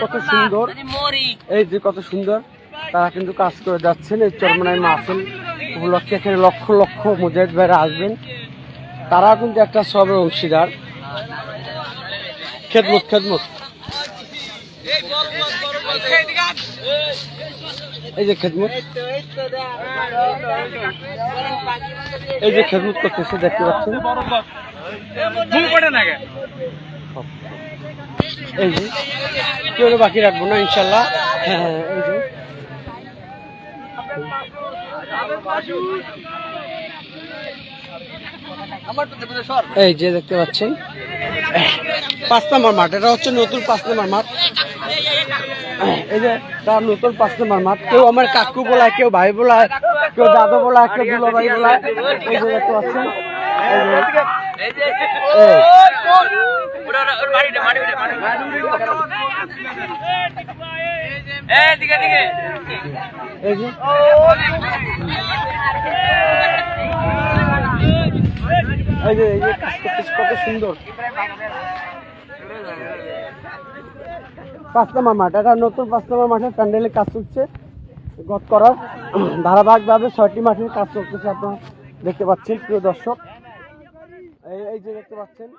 কত সুন্দর। এই যে কত সুন্দর। তারা কিন্তু কাজ করে যাচ্ছেন এই চরমনাই মাহফিল উপলক্ষে এখানে লক্ষ লক্ষ মুজাহিদ ভাইরা আসবেন। তারা কিন্তু একটা সবের অংশীদার। খেদমত খেদমত। এই যে খেদমত। এই যে খেদমত করতেছে দেখতে পাচ্ছেন? এই যে। কেউ বাকি রাখব না ইনশাল্লাহ। হ্যাঁ হ্যাঁ, এই যে। দেখতে পাচ্ছেন। পাঁচ নম্বর মাঠ এটা হচ্ছে নতুন পাঁচ নম্বর মাঠ। এই যে তার নতুন পাঁচ নম্বর মাঠ। কেউ আমার কাকু বলায় কেউ ভাই বলায় কেউ দাদু বলায় কেউ ভাই বলায়। এই যে দেখতে পাচ্ছেন। কত সুন্দর পাঁচ নম্বর মাঠ এটা নতুন পাঁচ নম্বর মাঠে প্যান্ডেলে কাজ চলছে গত করার ধারাবাহিকভাবে ছয়টি মাঠের কাজ চলতেছে আপনারা দেখতে পাচ্ছেন প্রিয় দর্শক এই যে দেখতে পাচ্ছেন